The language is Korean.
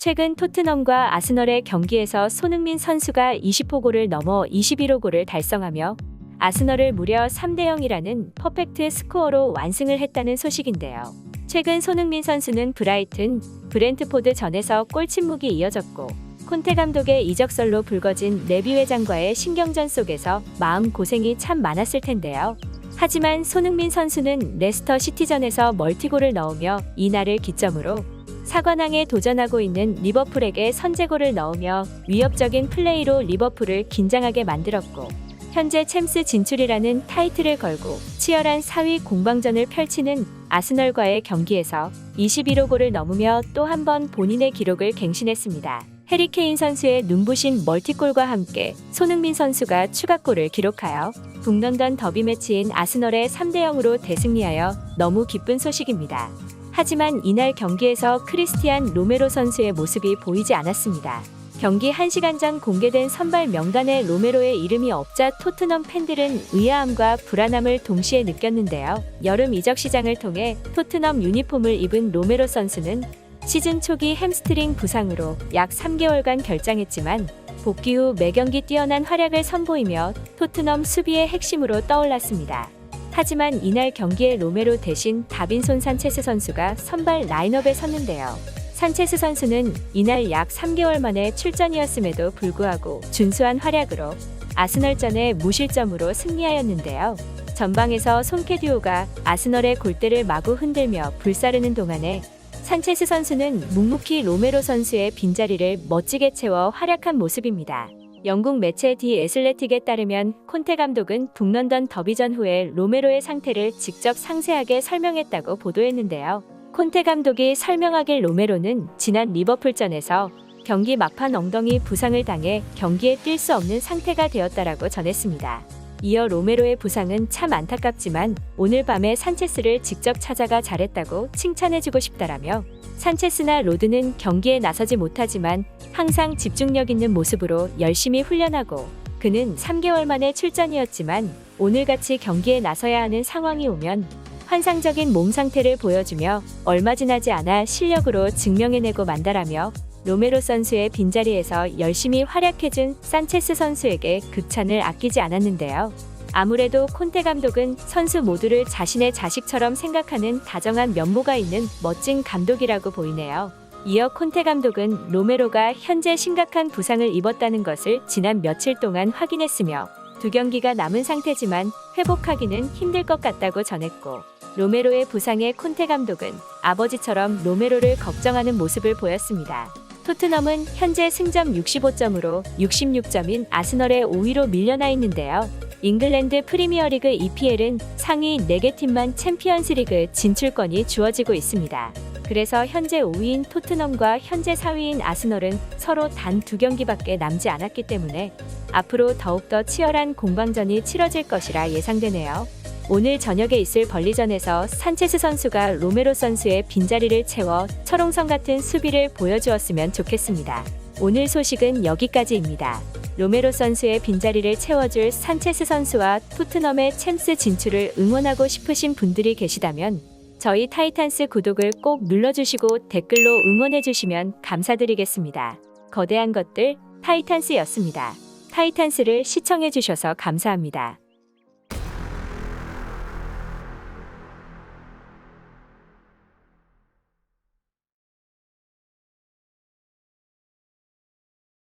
최근 토트넘과 아스널의 경기에서 손흥민 선수가 20호 골을 넘어 21호 골을 달성하며 아스널을 무려 3대 0이라는 퍼펙트 스코어로 완승을 했다는 소식인데요. 최근 손흥민 선수는 브라이튼, 브렌트포드 전에서 골 침묵이 이어졌고 콘테 감독의 이적설로 불거진 레비 회장과의 신경전 속에서 마음 고생이 참 많았을 텐데요. 하지만 손흥민 선수는 레스터 시티전에서 멀티골을 넣으며 이날을 기점으로 사관왕에 도전하고 있는 리버풀에게 선제골을 넣으며 위협적인 플레이로 리버풀을 긴장하게 만들었고 현재 챔스 진출이라는 타이틀을 걸고 치열한 4위 공방전을 펼치는 아스널과의 경기에서 21호 골을 넘으며 또 한 번 본인의 기록을 갱신했습니다. 해리케인 선수의 눈부신 멀티골과 함께 손흥민 선수가 추가골을 기록하여 북런던 더비 매치인 아스널의 3대 0으로 대승리하여 너무 기쁜 소식입니다. 하지만 이날 경기에서 크리스티안 로메로 선수의 모습이 보이지 않았습니다. 경기 1시간 전 공개된 선발 명단에 로메로의 이름이 없자 토트넘 팬들은 의아함과 불안함을 동시에 느꼈는데요. 여름 이적 시장을 통해 토트넘 유니폼을 입은 로메로 선수는 시즌 초기 햄스트링 부상으로 약 3개월간 결장했지만 복귀 후 매경기 뛰어난 활약을 선보이며 토트넘 수비의 핵심으로 떠올랐습니다. 하지만 이날 경기에 로메로 대신 다빈손 산체스 선수가 선발 라인업에 섰는데요. 산체스 선수는 이날 약 3개월 만에 출전이었음에도 불구하고 준수한 활약으로 아스널전에 무실점으로 승리하였는데요. 전방에서 손케듀오가 아스널의 골대를 마구 흔들며 불사르는 동안에 산체스 선수는 묵묵히 로메로 선수의 빈자리를 멋지게 채워 활약한 모습입니다. 영국 매체 디 애슬레틱에 따르면 콘테 감독은 북런던 더비전 후에 로메로의 상태를 직접 상세하게 설명했다고 보도했는데요. 콘테 감독이 설명하길 로메로는 지난 리버풀전에서 경기 막판 엉덩이 부상을 당해 경기에 뛸 수 없는 상태가 되었다라고 전했습니다. 이어 로메로의 부상은 참 안타깝지만 오늘 밤에 산체스를 직접 찾아가 잘했다고 칭찬해주고 싶다라며 산체스나 로드는 경기에 나서지 못하지만 항상 집중력 있는 모습으로 열심히 훈련하고 그는 3개월 만에 출전이었지만 오늘같이 경기에 나서야 하는 상황이 오면 환상적인 몸 상태를 보여주며 얼마 지나지 않아 실력으로 증명해내고 만다라며 로메로 선수의 빈자리에서 열심히 활약해준 산체스 선수에게 극찬을 아끼지 않았는데요. 아무래도 콘테 감독은 선수 모두를 자신의 자식처럼 생각하는 다정한 면모가 있는 멋진 감독이라고 보이네요. 이어 콘테 감독은 로메로가 현재 심각한 부상을 입었다는 것을 지난 며칠 동안 확인했으며 두 경기가 남은 상태지만 회복하기는 힘들 것 같다고 전했고 로메로의 부상에 콘테 감독은 아버지처럼 로메로를 걱정하는 모습을 보였습니다. 토트넘은 현재 승점 65점으로 66점인 아스널의 5위로 밀려나 있는데요. 잉글랜드 프리미어리그 EPL은 상위 4개 팀만 챔피언스리그 진출권이 주어지고 있습니다. 그래서 현재 5위인 토트넘과 현재 4위인 아스널은 서로 단 두 경기밖에 남지 않았기 때문에 앞으로 더욱더 치열한 공방전이 치러질 것이라 예상되네요. 오늘 저녁에 있을 벌리전에서 산체스 선수가 로메로 선수의 빈자리를 채워 철옹성 같은 수비를 보여주었으면 좋겠습니다. 오늘 소식은 여기까지입니다. 로메로 선수의 빈자리를 채워줄 산체스 선수와 토트넘의 챔스 진출을 응원하고 싶으신 분들이 계시다면 저희 타이탄스 구독을 꼭 눌러주시고 댓글로 응원해주시면 감사드리겠습니다. 거대한 것들 타이탄스였습니다. 타이탄스를 시청해주셔서 감사합니다.